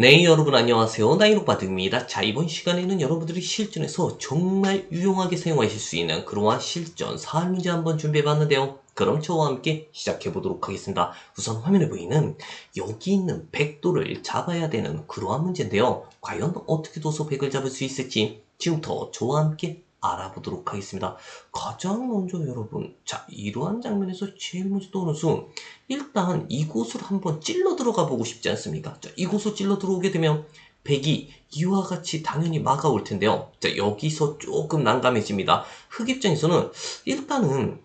네, 여러분 안녕하세요. 나이로바드입니다. 자, 이번 시간에는 여러분들이 실전에서 정말 유용하게 사용하실 수 있는 그러한 실전 사활 문제 한번 준비해봤는데요. 그럼 저와 함께 시작해보도록 하겠습니다. 우선 화면에 보이는 여기 있는 백도를 잡아야 되는 그러한 문제인데요. 과연 어떻게 둬서 백을 잡을 수 있을지 지금부터 저와 함께 알아보도록 하겠습니다. 가장 먼저 여러분, 자, 이러한 장면에서 제일 먼저 떠오르는 수, 일단 이곳을 한번 찔러 들어가 보고 싶지 않습니까? 자, 이곳을 찔러 들어오게 되면 백이 이와 같이 당연히 막아올 텐데요. 자, 여기서 조금 난감해집니다. 흑 입장에서는 일단은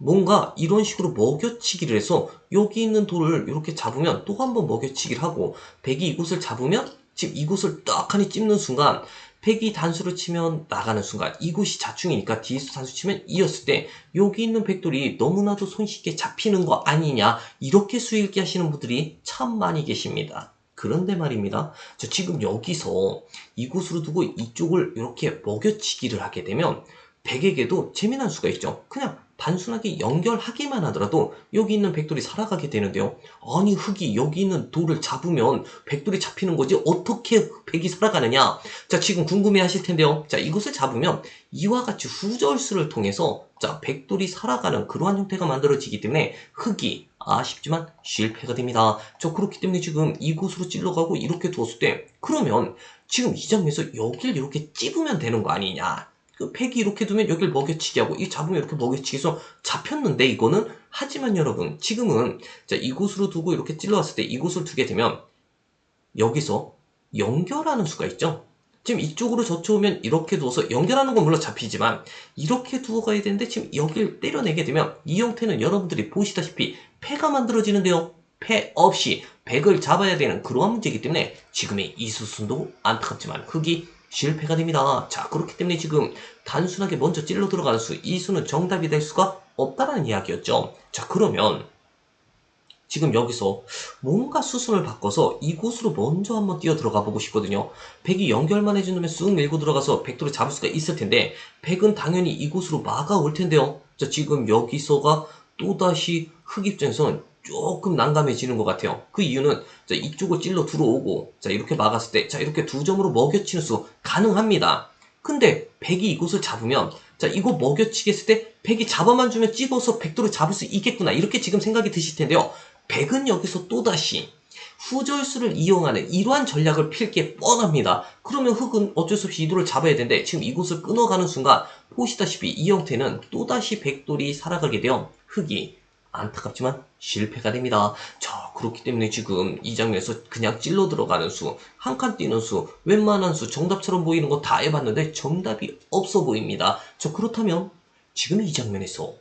뭔가 이런 식으로 먹여치기를 해서 여기 있는 돌을 이렇게 잡으면 또 한 번 먹여치기를 하고 백이 이곳을 잡으면 지금 이곳을 떡하니 찝는 순간 백이 단수를 치면 나가는 순간 이곳이 자충이니까 뒤에서 단수 치면 이었을 때 여기 있는 백돌이 너무나도 손쉽게 잡히는 거 아니냐 이렇게 수일기 하시는 분들이 참 많이 계십니다. 그런데 말입니다. 저 지금 여기서 이곳으로 두고 이쪽을 이렇게 먹여치기를 하게 되면 백에게도 재미난 수가 있죠. 그냥 단순하게 연결하기만 하더라도 여기 있는 백돌이 살아가게 되는데요. 아니 흑이 여기 있는 돌을 잡으면 백돌이 잡히는 거지 어떻게 백이 살아가느냐? 자 지금 궁금해 하실 텐데요. 자 이것을 잡으면 이와 같이 후절수를 통해서 자 백돌이 살아가는 그러한 형태가 만들어지기 때문에 흑이 아쉽지만 실패가 됩니다. 저 그렇기 때문에 지금 이곳으로 찔러가고 이렇게 두었을 때 그러면 지금 이 장면에서 여길 이렇게 찝으면 되는 거 아니냐? 그 팩이 이렇게 두면 여기를 먹여치기 하고 이 잡으면 이렇게 먹여치기 해서 잡혔는데 이거는 하지만 여러분 지금은 자 이곳으로 두고 이렇게 찔러왔을 때 이곳을 두게 되면 여기서 연결하는 수가 있죠? 지금 이쪽으로 젖혀오면 이렇게 두어서 연결하는 건 물론 잡히지만 이렇게 두어 가야 되는데 지금 여기를 때려내게 되면 이 형태는 여러분들이 보시다시피 패가 만들어지는데요. 패 없이 백을 잡아야 되는 그러한 문제이기 때문에 지금의 이 수순도 안타깝지만 흑이 실패가 됩니다. 자, 그렇기 때문에 지금 단순하게 먼저 찔러 들어가는 수, 이 수는 정답이 될 수가 없다라는 이야기였죠. 자, 그러면 지금 여기서 뭔가 수순을 바꿔서 이곳으로 먼저 한번 뛰어 들어가 보고 싶거든요. 백이 연결만 해준다면 쑥 밀고 들어가서 백도를 잡을 수가 있을 텐데 백은 당연히 이곳으로 막아올 텐데요. 자, 지금 여기서가 또다시 흑 입장에서는 조금 난감해지는 것 같아요. 그 이유는 자, 이쪽을 찔러 들어오고 자 이렇게 막았을 때 자 이렇게 두 점으로 먹여치는 수 가능합니다. 근데 백이 이곳을 잡으면 자 이거 먹여치기 했을 때 백이 잡아만 주면 찍어서 백도를 잡을 수 있겠구나 이렇게 지금 생각이 드실 텐데요. 백은 여기서 또다시 후절수를 이용하는 이러한 전략을 필 게 뻔합니다. 그러면 흑은 어쩔 수 없이 이도를 잡아야 되는데 지금 이곳을 끊어가는 순간 보시다시피 이 형태는 또다시 백돌이 살아가게 되어 흑이 안타깝지만 실패가 됩니다. 자, 그렇기 때문에 지금 이 장면에서 그냥 찔러 들어가는 수, 한 칸 뛰는 수, 웬만한 수, 정답처럼 보이는 거 다 해봤는데 정답이 없어 보입니다. 자, 그렇다면 지금 이 장면에서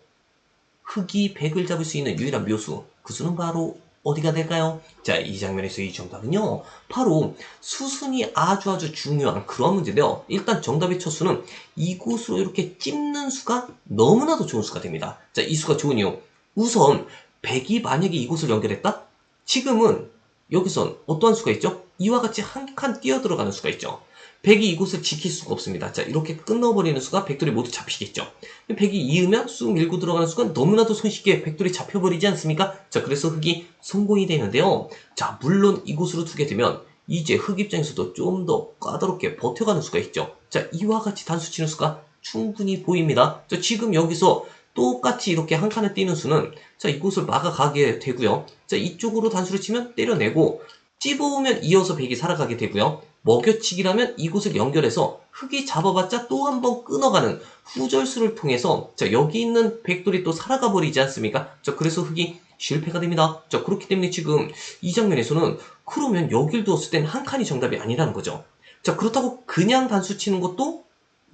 흑이 백을 잡을 수 있는 유일한 묘수, 그 수는 바로 어디가 될까요? 자, 이 장면에서 이 정답은요, 바로 수순이 아주 아주 중요한 그런 문제인데요. 일단 정답의 첫 수는 이곳으로 이렇게 찝는 수가 너무나도 좋은 수가 됩니다. 자, 이 수가 좋은 이유. 우선 100이 만약에 이곳을 연결했다? 지금은 여기선 어떠한 수가 있죠? 이와 같이 한 칸 뛰어 들어가는 수가 있죠. 100이 이곳을 지킬 수가 없습니다. 자, 이렇게 끊어버리는 수가 백돌이 모두 잡히겠죠. 100이 이으면 쑥 밀고 들어가는 수가 너무나도 손쉽게 백돌이 잡혀버리지 않습니까? 자, 그래서 흑이 성공이 되는데요. 자, 물론 이곳으로 두게 되면 이제 흑 입장에서도 좀 더 까다롭게 버텨가는 수가 있죠. 자, 이와 같이 단수 치는 수가 충분히 보입니다. 자, 지금 여기서 똑같이 이렇게 한 칸을 뛰는 수는 자 이곳을 막아가게 되고요. 자 이쪽으로 단수를 치면 때려내고 찝어오면 이어서 백이 살아가게 되고요. 먹여치기라면 이곳을 연결해서 흙이 잡아봤자 또 한 번 끊어가는 후절수를 통해서 자 여기 있는 백돌이 또 살아가 버리지 않습니까? 자 그래서 흙이 실패가 됩니다. 자 그렇기 때문에 지금 이 장면에서는 그러면 여길 두었을 때는 한 칸이 정답이 아니라는 거죠. 자 그렇다고 그냥 단수 치는 것도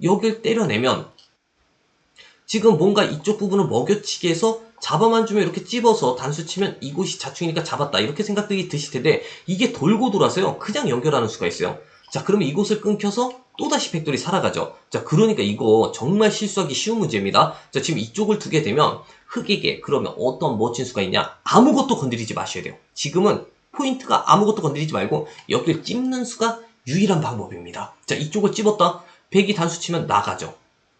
여길 때려내면 지금 뭔가 이쪽 부분을 먹여치기 해서 잡아만 주면 이렇게 찝어서 단수 치면 이곳이 자충이니까 잡았다. 이렇게 생각들이 드실 텐데 이게 돌고 돌아서요. 그냥 연결하는 수가 있어요. 자 그러면 이곳을 끊겨서 또다시 백돌이 살아가죠. 자 그러니까 이거 정말 실수하기 쉬운 문제입니다. 자 지금 이쪽을 두게 되면 흑에게 그러면 어떤 멋진 수가 있냐? 아무것도 건드리지 마셔야 돼요. 지금은 포인트가 아무것도 건드리지 말고 여기를 찝는 수가 유일한 방법입니다. 자 이쪽을 찝었다. 백이 단수 치면 나가죠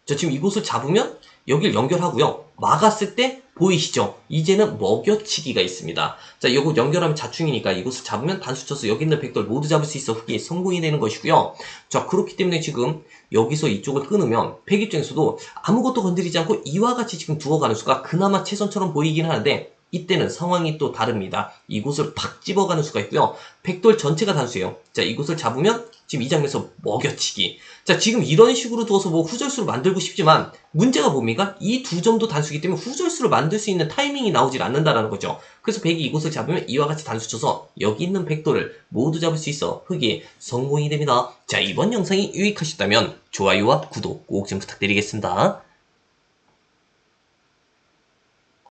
자 지금 이곳을 잡으면 여기를 연결하고요. 막았을 때 보이시죠? 이제는 먹여치기가 있습니다. 자, 요거 연결하면 자충이니까 이곳을 잡으면 단수 쳐서 여기 있는 백돌 모두 잡을 수 있어 흑이 성공이 되는 것이고요. 자, 그렇기 때문에 지금 여기서 이쪽을 끊으면 백 입장에서도 아무것도 건드리지 않고 이와 같이 지금 두어가는 수가 그나마 최선처럼 보이긴 하는데 이때는 상황이 또 다릅니다. 이곳을 팍 집어가는 수가 있고요. 백돌 전체가 단수예요. 자, 이곳을 잡으면 지금 이 장면에서 먹여치기. 자, 지금 이런 식으로 두어서 뭐 후절수를 만들고 싶지만 문제가 뭡니까? 이 두 점도 단수이기 때문에 후절수를 만들 수 있는 타이밍이 나오질 않는다라는 거죠. 그래서 백이 이곳을 잡으면 이와 같이 단수 쳐서 여기 있는 백돌을 모두 잡을 수 있어 흑이 성공이 됩니다. 자, 이번 영상이 유익하셨다면 좋아요와 구독 꼭 좀 부탁드리겠습니다.